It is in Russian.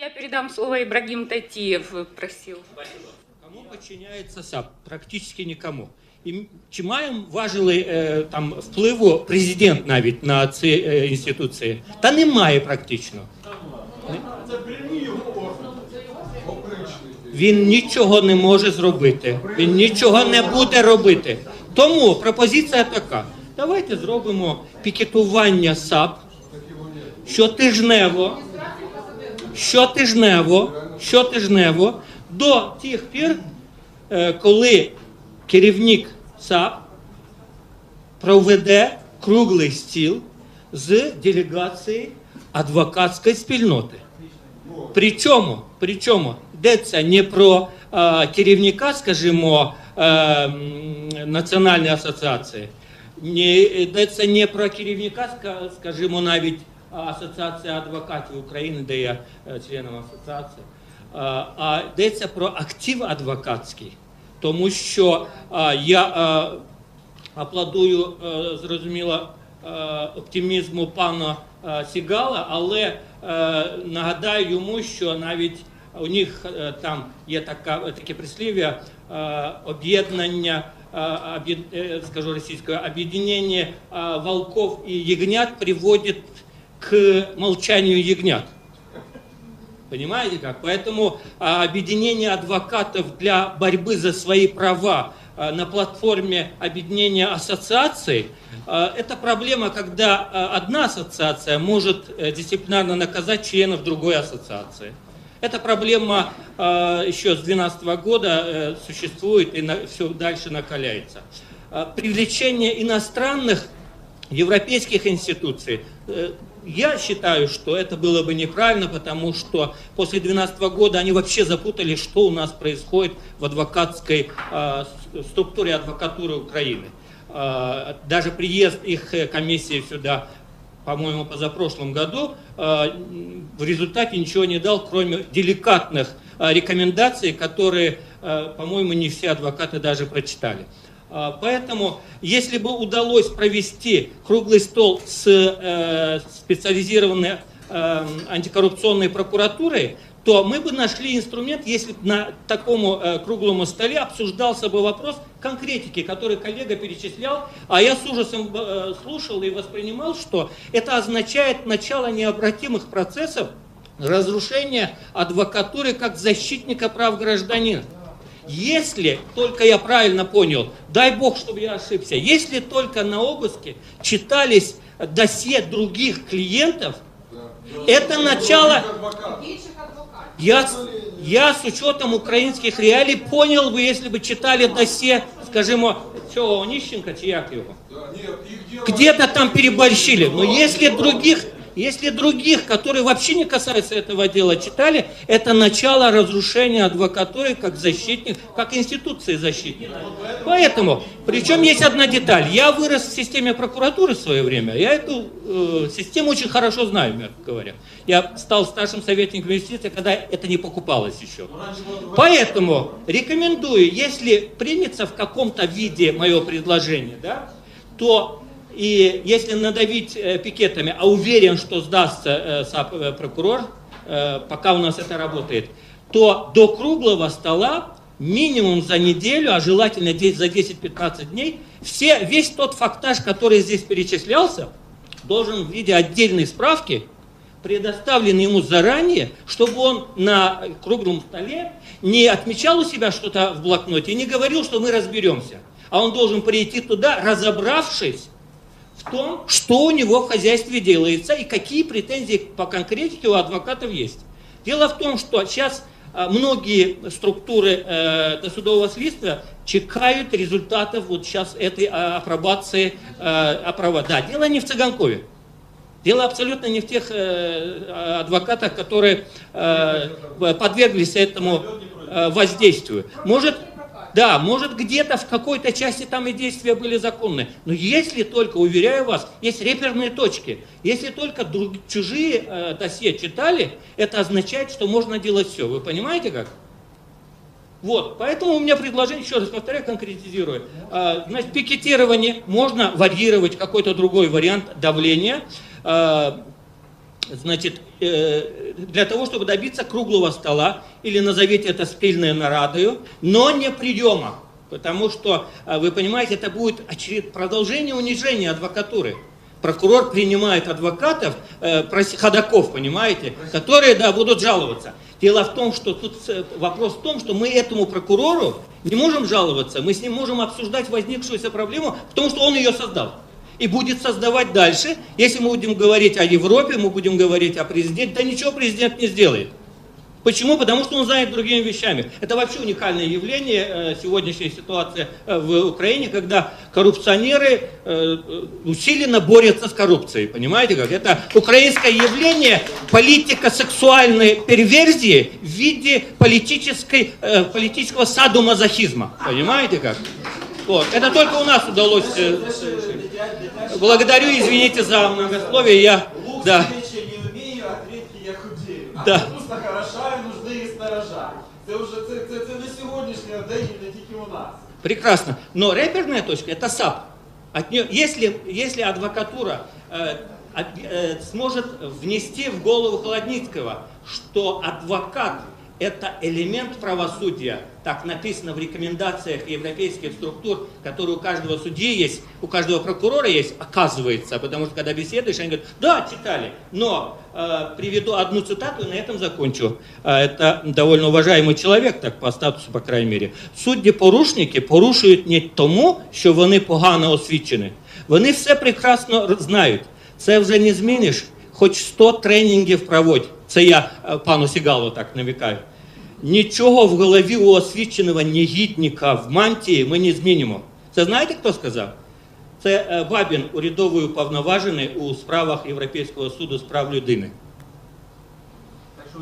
Я передам слово Ибрагим Татиев просил. Кому подчиняється САП? Практично нікому. І чи має важливий е, там впливу президент навіть на ці е, інституції? Та немає практично. Він нічого не може зробити. Він нічого не буде робити. Тому пропозиція така: давайте зробимо пікетування САП щотижнево, щотижнево, щотижнево до тих пір, е, коли керівник САП проведе круглий стіл з делегацією адвокатської спільноти. Причому, причому йдеться не про е, керівника, скажімо, е, Національної асоціації, не, йдеться не про керівника, скажімо, навіть Асоціація адвокатів України, де я е, членом асоціації, а йдеться про актив адвокатський. Тому що я аплодую, е, зрозуміло, е, оптимізму пана Сігала, але нагадаю йому, що навіть у них там є така, таке прислів'я об'єднання, об'єд- скажу російською, об'єднання волков і ягнят приводить к молчанию ягнят. Понимаете как? Поэтому а, объединение адвокатов для борьбы за свои права а, на платформе объединения ассоциаций а, это проблема, когда одна ассоциация может э, дисциплинарно наказать членов другой ассоциации. Эта проблема еще с 2012 года э, существует и все дальше накаляется. Привлечение иностранных европейских институций. Я считаю, что это было бы неправильно, потому что после 2012 года они вообще запутали, что у нас происходит в адвокатской э, структуре адвокатуры Украины. Э, Даже приезд их э, комиссии сюда, по-моему, позапрошлом году, э, в результате ничего не дал, кроме деликатных э, рекомендаций, которые, э, по-моему, не все адвокаты даже прочитали. А, Поэтому, если бы удалось провести круглый стол с э, специализированной э, антикоррупционной прокуратурой, то мы бы нашли инструмент, если на такому э, круглому столе обсуждался бы вопрос конкретики, который коллега перечислял, а я с ужасом слушал и воспринимал, что это означает начало необратимых процессов разрушения адвокатуры как защитника прав гражданина. Если только я правильно понял, дай бог, чтобы я ошибся, если только на обыске читались досье других клиентов, это начало... Я, с- я с учетом украинских реалий понял бы, если бы читали досье, скажем, цього Онищенка, чи як його? Где-то там переборщили. Но если других, если других, которые вообще не касаются этого дела, читали, это начало разрушения адвокатуры как защитник, как институции защитника. Поэтому, причем есть одна деталь. Я вырос в системе прокуратуры в свое время. Я эту э, систему очень хорошо знаю, мягко говоря. Я стал старшим советником юстиции, когда это не покупалось еще. Поэтому рекомендую, если примется в каком-то виде мое предложение, да, то и если надавить э, пикетами, а уверен, что сдастся э, э, прокурор, пока у нас это работает, то до круглого стола минимум за неделю, а желательно 10 за 10-15 дней, все, весь тот фактаж, который здесь перечислялся, должен в виде отдельной справки предоставлен ему заранее, чтобы он на круглом столе не отмечал у себя что-то в блокноте не говорил, что мы разберемся. А он должен прийти туда, разобравшись в том, что у него в хозяйстве делается и какие претензии по конкретике у адвокатов есть. Дело в том, что сейчас а, многие структуры э, досудового следствия чекают результатов вот сейчас этой а, апробации э, оправа. Да, дело не в Цыганкове. Дело абсолютно не в тех э, адвокатах, которые э, подверглись этому э, воздействию. Может, да, может где-то в какой-то части там и действия были законны. Но если только, уверяю вас, есть реперные точки. Если только друг- чужие э, досье читали, это означает, что можно делать все. Вы понимаете как? Вот, поэтому у меня предложение, еще раз повторяю, конкретизирую. А, Значит, пикетирование можно варьировать какой-то другой вариант давления. А, значит, э, для того, чтобы добиться круглого стола, или назовите это спильной нарадою, но не приема. Потому что, э, вы понимаете, это будет очеред... продолжение унижения адвокатуры. Прокурор принимает адвокатов, э, ходаков, понимаете, которые, да, будут жаловаться. Дело в том, что тут э, вопрос в том, что мы этому прокурору не можем жаловаться, мы с ним можем обсуждать возникшуюся проблему, потому что он ее создал. И будет создавать дальше. Если мы будем говорить о Европе, мы будем говорить о президенте, да ничего президент не сделает. Почему? Потому что он занят другими вещами. Это вообще уникальное явление, э, сегодняшняя ситуация э, в Украине, когда коррупционеры э, усиленно борются с коррупцией. Понимаете как? Это украинское явление политика сексуальной перверзии в виде политической, политического садомазохизма. Понимаете как? Вот. Это только у нас удалось Благодарю, извините за многословие. Я, Лук да, свечи не вмію, а трітки я худію. Да. Капуста хороша і нужди і сторожа. Це вже це, це, це не сьогоднішнього день і не тільки у нас. прекрасно. Но реперная точка – это САП. От нее, если, если адвокатура э, от- э, сможет внести в голову Холодницкого, что адвокат – это элемент правосудия, так написано в рекомендациях европейских структур, которые у каждого судьи есть, у каждого прокурора есть, оказывается, потому что когда беседуешь, они говорят, да, читали, но э, приведу одну цитату и на этом закончу. Э, это довольно уважаемый человек, так по статусу, по крайней мере. Судді-порушники порушують не тому, що вони погано освічені. Вони все прекрасно р- знають. Це вже не зміниш, хоч 100 тренінгів проводь. Це я е, пану Сігалу так намікаю. Нічого в голові у освіченого негідника в мантії ми не змінимо. Це знаєте, хто сказав? Це е, Бабін, урядовий уповноважений у справах Європейського суду з прав людини. Так що